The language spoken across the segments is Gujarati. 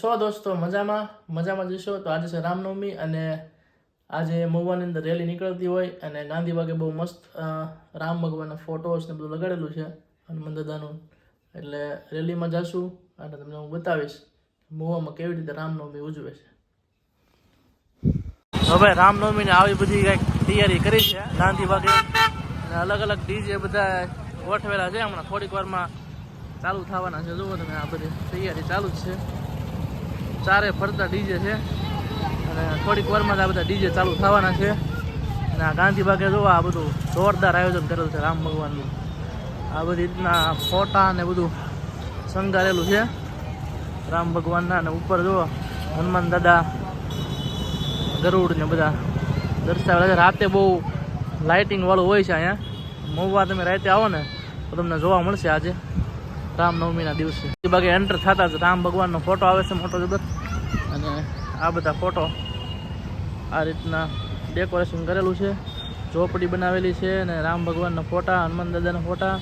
છો દોસ્તો, મજામાં? મજામાં જશો તો આજે છે રામનવમી અને આજે મહુવાની અંદર રેલી નીકળતી હોય અને ગાંધીબાગે બહુ મસ્ત રામ ભગવાનના ફોટોસ ને બધું લગાડેલું છે હનુમાન દાદાનું. એટલે રેલીમાં જશું અને તમને હું બતાવીશ મહુવામાં કેવી રીતે રામનવમી ઉજવે છે. હવે રામનવમીને આવી બધી કંઈક તૈયારી કરી છે ગાંધીબાગે અને અલગ અલગ ડીજે બધા ગોઠવેલા છે હમણાં થોડીક વારમાં ચાલુ થવાના છે. જુઓ તમે આ બધી તૈયારી ચાલુ જ છે. ચારે ફરતા ડીજે છે. અને થોડીક વારમાં જ આ બધા ડીજે ચાલુ થવાના છે. અને આ ગાંધીબાગે જોવા, આ બધું જોરદાર આયોજન કરેલું છે રામ ભગવાનનું. આ બધી રીતના ફોટા ને બધું શણગારેલું છે. રામ ભગવાનના અને ઉપર જુઓ હનુમાન દાદા, ગરુડ ને બધા દર્શાવેલા છે. રાતે બહુ લાઇટિંગ વાળું હોય છે અહીંયા. મહુવા તમે રાતે આવો ને તો તમને જોવા મળશે આજે. રામનવમીના દિવસે. બાકી એન્ટર થતા જ રામ ભગવાનનો ફોટો આવે છે મોટો જબર. અને આ બધા ફોટો આ રીતના ડેકોરેશન કરેલું છે. ઝોપડી બનાવેલી છે અને રામ ભગવાનના ફોટા, હનુમાન દાદાના ફોટા,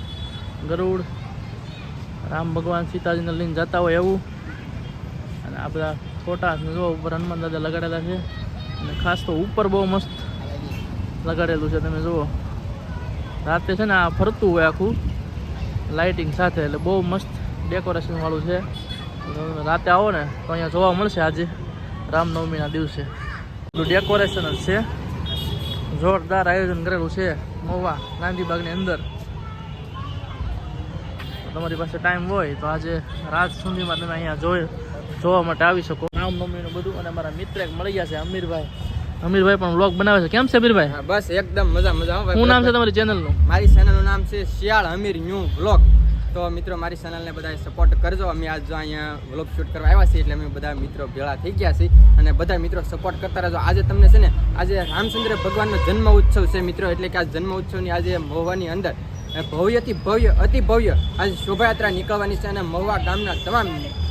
ગરુડ, રામ ભગવાન સીતાજીને લઈને જતા હોય એવું. અને આ બધા ફોટા જો ઉપર હનુમાન દાદા લગાડેલા છે. અને ખાસ તો ઉપર બહુ મસ્ત લગાડેલું છે, તમે જુઓ. રાતે છે ને આ ફરતું હોય આખું. લાઇટિંગ સાથે એટલે બહુ મસ્ત ડેકોરેશન વાળું છે. રાતે આવો ને તો અહીંયા જોવા મળશે આજે રામનવમીના દિવસે. એટલું ડેકોરેશન જ છે. જોરદાર આયોજન કરેલું છે મોવા ગાંધીબાગની અંદર. તમારી પાસે ટાઈમ હોય તો આજે રાત સુધીમાં તમે અહીંયા જોઈ જોવા માટે આવી શકો. રામનવમીનું બધું અને મારા મિત્ર એક મળી ગયા છે અમીરભાઈ. અમીરભાઈ પણ વ્લોગ બનાવે છે. કેમ છે અમીરભાઈ? હા, બસ એકદમ મજા મજા ભાઈ. શું નામ છે તમારી ચેનલનું મારી ચેનલનું નામ છે શિયાળ અમીર ન્યૂ વ્લોગ તો મિત્રો મારી ચેનલને બધા સપોર્ટ કરજો. અમે આજ જો અહીંયા વ્લોગ શૂટ કરવા આવ્યા છીએ એટલે અમે બધા મિત્રો ભેળા થઈ ગયા છીએ. અને બધા મિત્રો સપોર્ટ કરતા રહેજો. આજે તમને છે ને આજે રામચંદ્ર ભગવાનનો જન્મ ઉત્સવ છે મિત્રો. એટલે કે આ જન્મ ઉત્સવની આજે મહુવાની અંદર ભવ્યથી ભવ્ય અતિ ભવ્ય આજે શોભાયાત્રા નીકળવાની છે અને મહુવા ગામના તમામ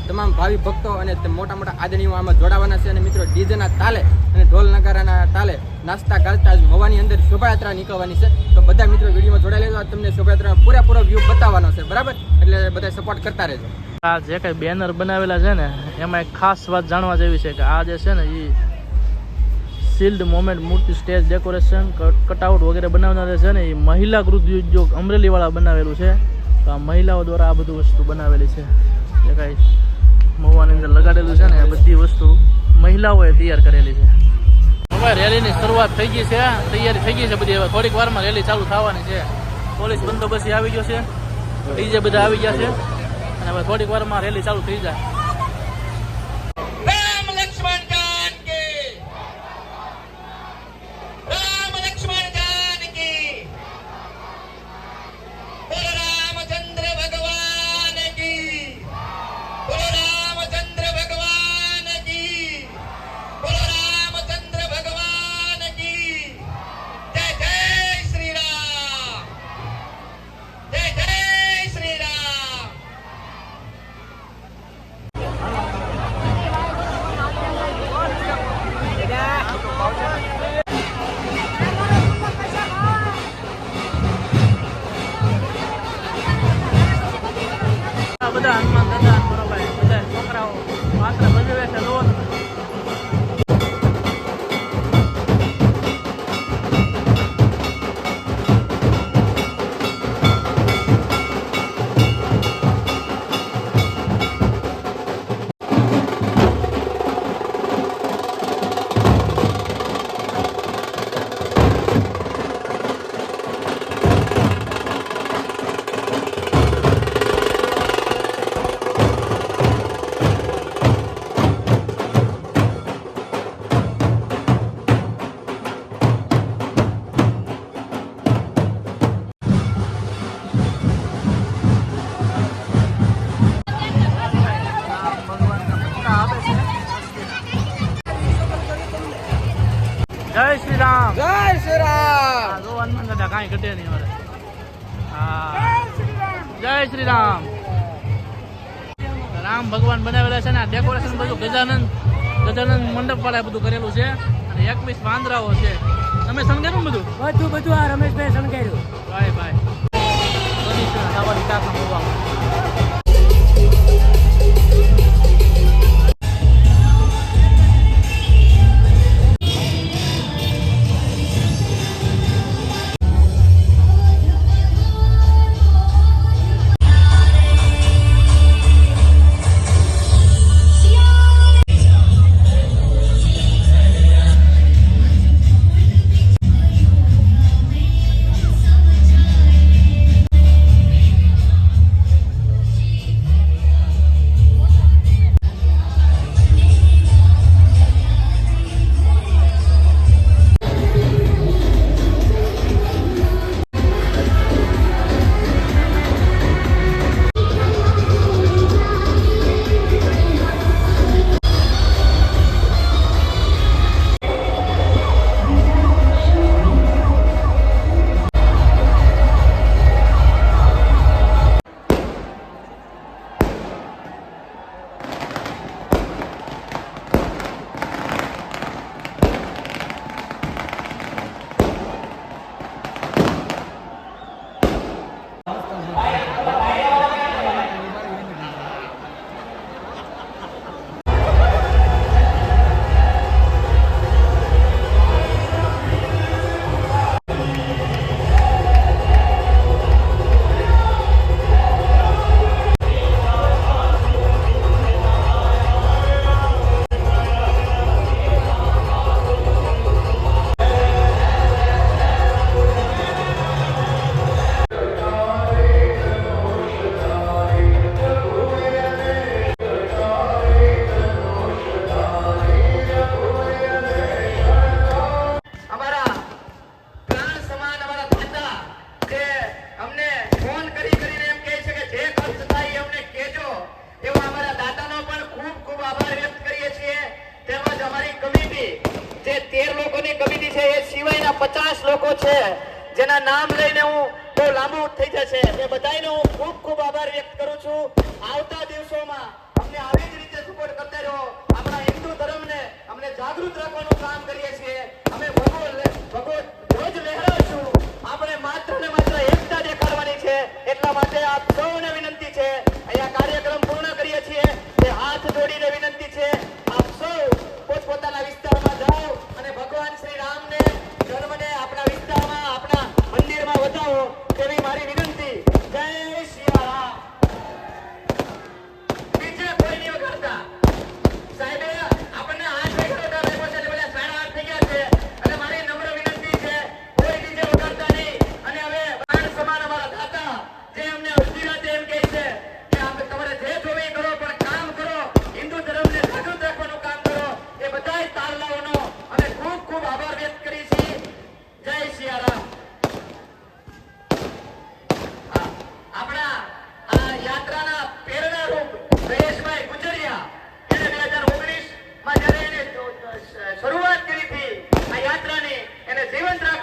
તમામ ભાવિ ભક્તો અને મોટા મોટા આદરણીઓ આમાં જોડાવાના છે. અને મિત્રો, ડીજેના તાલે અને ઢોલ નગારાના તાલે નાસ્તા ગાજતા જ મવાની અંદર શોભાયાત્રા નીકળવાની છે. તો બધા મિત્રો વિડીયોમાં જોડાઈ લેજો. તમને શોભાયાત્રાનો પૂરેપૂરો વ્યૂ બતાવવાનો છે. બરાબર? એટલે બધા સપોર્ટ કરતા રહેજો. આ જે કંઈ બેનર બનાવેલા છે ને, એમાં એક ખાસ વાત જાણવા જેવી છે કે આ જે છે ને એ શિલ્ડ મોમેન્ટ મૂર્તિ સ્ટેજ ડેકોરેશન કટઆઉટ વગેરે બનાવનાર છે ને એ મહિલા કૃતિ ઉદ્યોગ અમરેલીવાળા બનાવેલું છે. તો આ મહિલાઓ દ્વારા આ બધું વસ્તુ બનાવેલી છે. જે કાંઈ મહુવાની અંદર લગાડેલું છે ને બધી વસ્તુ મહિલાઓએ તૈયાર કરેલી છે. હવે રેલીની શરૂઆત થઈ ગઈ છે. તૈયારી થઈ ગઈ છે બધી. હવે થોડીક વારમાં રેલી ચાલુ થવાની છે. પોલીસ બંદોબસ્ત આવી ગયો છે. ડીજે બધા આવી ગયા છે. અને હવે થોડીક વારમાં રેલી ચાલુ થઈ જાય. બધા હનુમાન દાદા બરોબર. બધા છોકરાઓ પાત્ર ભજવે છે કાંઈ ઘટે નહીં મારે જય શ્રી રામ રામ ભગવાન બનાવેલા છે ને આ ડેકોરેશન બધું ગજાનંદ ગજાનંદ મંડપ વાળા બધું કરેલું છે. અને એકવીસ વાંદરાઓ છે. તમે સમજાયું બધું? બધું બધું આ રમેશભાઈ સમજાયું બાય બાય નામ લઈને હું બહુ લાંબુ થઈ જશે. એ બધાનો હું ખૂબ ખૂબ આભાર વ્યક્ત કરું છું. deben trabajar.